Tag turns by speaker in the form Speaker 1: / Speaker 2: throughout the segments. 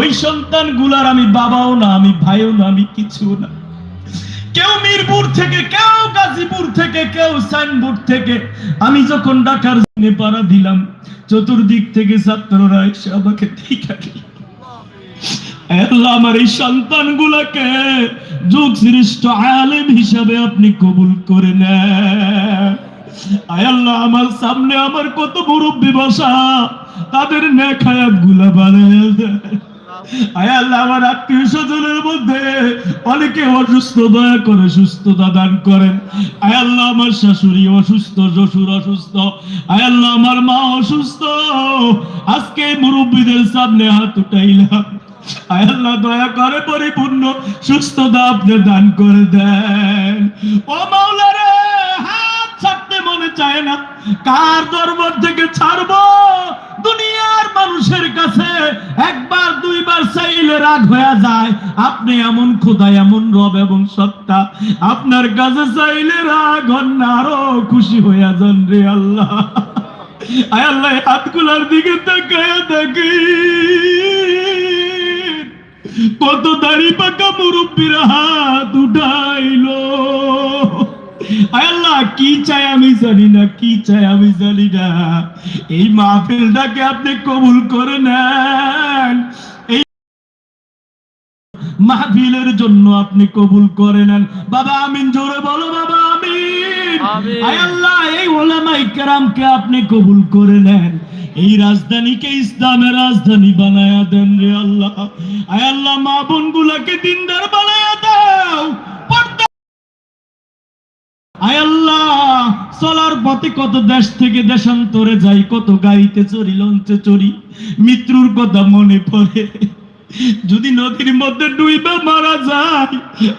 Speaker 1: ওই সন্তানগুলার আমি বাবাও না, আমি ভাইও না, আমি কিছু না। কেউ মিরপুর থেকে, কেউ গাজীপুর থেকে, কেউ সাইনবোর্ড থেকে, আমি যখন ঢাকার জন্য পাড়া দিলাম, চতুর্দিক থেকে ছাত্ররা এসে আমাকে দেখা আমার এই সন্তান গুলাকে যুগ শ্রেষ্ঠ আলেম হিসাবে আপনি কবুল করে নেন। আমার সামনে আমার কত মুরব্বী বসা, তাদের নেখায়াতগুলা বানায় দেন। আয় আল্লাহ, আমার আত্মীয় স্বজনের মধ্যে অনেকে অসুস্থ, দয়া করে সুস্থতা দান করেন। আয় আল্লাহ, আমার শাশুড়ি অসুস্থ, শ্বশুর অসুস্থ। আয় আল্লাহ, আমার মা অসুস্থ। আজকে মুরব্বীদের সামনে হাত উঠাইলাম। আয় আল্লাহ, দয়া করে পরিপূর্ণ সুস্থতা আপনি দান করে দেন। ও মাওলারে, হাত ছাড়তে মনে চায় না। কার দরবার থেকে ছাড়বো? দুনিয়ার মানুষের হয়ে যায়। আপনি এমন খোদা, এমন রব এবং সত্তা। আপনার কাছে চাইলে রাগ হন আরও খুশি হইয়া যান রে আল্লাহ। আয় আল্লাহ হাতগুলার দিকে তাকায় দেখি কত দাড়ি পাকা মুরব্বীর হাত উঠাইলো। কি চাই আমি জানি না, কি চাই আমি জানি না। এই মাহফিলটাকে আপনি কবুল করে নেন। মাহফিলের জন্য আপনি কবুল করে নেন। বাবা আমিন জোরে বলো বাবা আমিন। আল্লাহ এই ওলামাই কেরামকে আপনি কবুল করে নেন। এই রাজধানীকে ইসলামের রাজধানী বানায়া দেন রে আল্লাহ। আয় আল্লাহ মা বোন গুলাকে দিনদার বানায়া দাও। আয় আল্লাহ চলার পথে কত দেশ থেকে দেশান্তরে যাই কত গাড়িতে চড়ি লঞ্চে চড়ি মৃত্যুর কথা মনে পড়ে। যদি নদীর মধ্যে ডুইবা মারা যায়,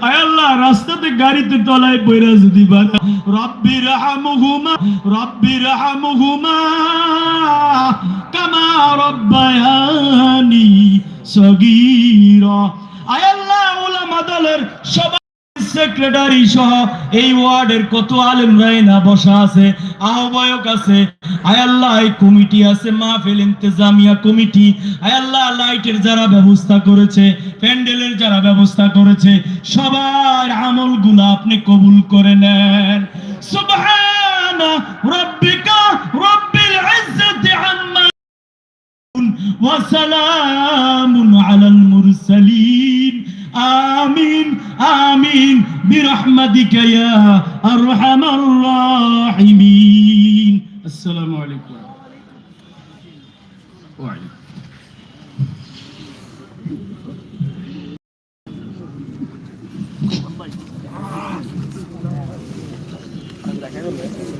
Speaker 1: আয় আল্লাহ, রাস্তাতে গাড়িতে তলায় পয়রা যদি বানা রব্বি রাহমুহুমা রব্বি রাহমুহুমা, কামা রব্বায়ানি সগীরা। আয় আল্লাহ ওলামা দলের সবাই সেক্রেটারি সহ এই ওয়ার্ডের কত আলেমরা না বসা আছে, আহ্বায়ক আছে। আয়াল্লাহ কমিটি আছে, মাহফিল, ইন্তেজামিয়া কমিটি। আয়াল্লাহ লাইটের যারা ব্যবস্থা করেছে, প্যান্ডেলের যারা ব্যবস্থা করেছে, সবার আমলগুলো আপনি কবুল করে নেন। সুবহানা রাব্বিকা برحمتك يا أرحم الراحمين السلام عليكم وعليكم Thank you.